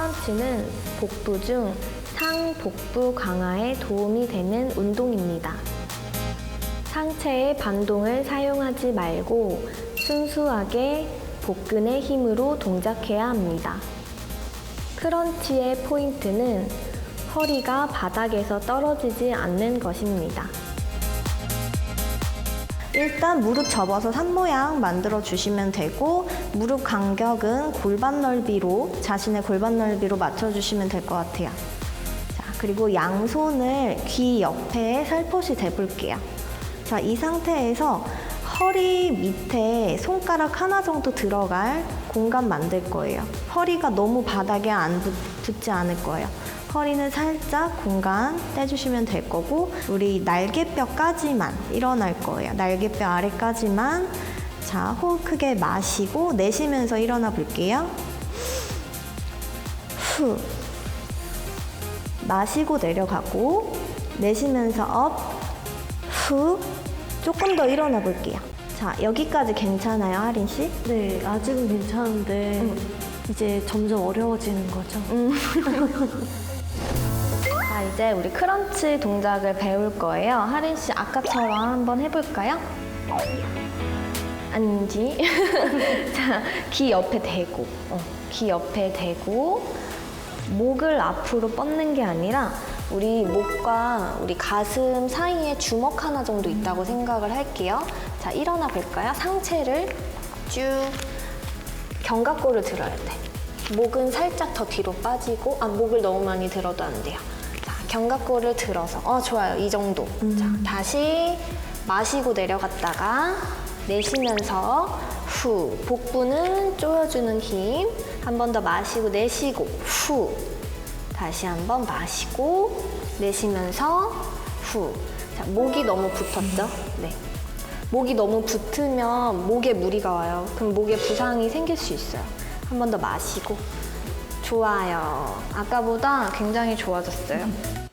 크런치는 복부 중 상복부 강화에 도움이 되는 운동입니다. 상체의 반동을 사용하지 말고 순수하게 복근의 힘으로 동작해야 합니다. 크런치의 포인트는 허리가 바닥에서 떨어지지 않는 것입니다. 일단 무릎 접어서 산 모양 만들어 주시면 되고 무릎 간격은 골반 넓이로 자신의 골반 넓이로 맞춰 주시면 될 것 같아요. 자, 그리고 양손을 귀 옆에 살포시 대볼게요. 자, 이 상태에서 허리 밑에 손가락 하나 정도 들어갈 공간 만들 거예요. 허리가 너무 바닥에 안 붙, 붙지 않을 거예요. 허리는 살짝 공간 떼주시면 될 거고 우리 날개뼈까지만 일어날 거예요. 날개뼈 아래까지만 자 호흡 크게 마시고 내쉬면서 일어나 볼게요. 후 마시고 내려가고 내쉬면서 업 후 조금 더 일어나 볼게요. 자 여기까지 괜찮아요, 하린 씨? 네, 아직은 괜찮은데 이제 점점 어려워지는 거죠. 자, 이제 우리 크런치 동작을 배울 거예요. 하린 씨 아까처럼 한번 해볼까요? 앉지. 자, 귀 옆에 대고, 어, 귀 옆에 대고, 목을 앞으로 뻗는 게 아니라 우리 목과 우리 가슴 사이에 주먹 하나 정도 있다고 생각을 할게요. 자, 일어나 볼까요? 상체를 쭉 견갑골을 들어야 돼. 목은 살짝 더 뒤로 빠지고, 아, 목을 너무 많이 들어도 안 돼요. 자, 견갑골을 들어서, 어, 좋아요. 이 정도. 자, 다시 마시고 내려갔다가 내쉬면서 후. 복부는 조여주는 힘. 한 번 더 마시고 내쉬고, 후. 다시 한 번 마시고 내쉬면서 후. 자, 목이 너무 붙었죠? 네. 목이 너무 붙으면 목에 무리가 와요. 그럼 목에 부상이 생길 수 있어요. 한 번 더 마시고. 좋아요. 아까보다 굉장히 좋아졌어요.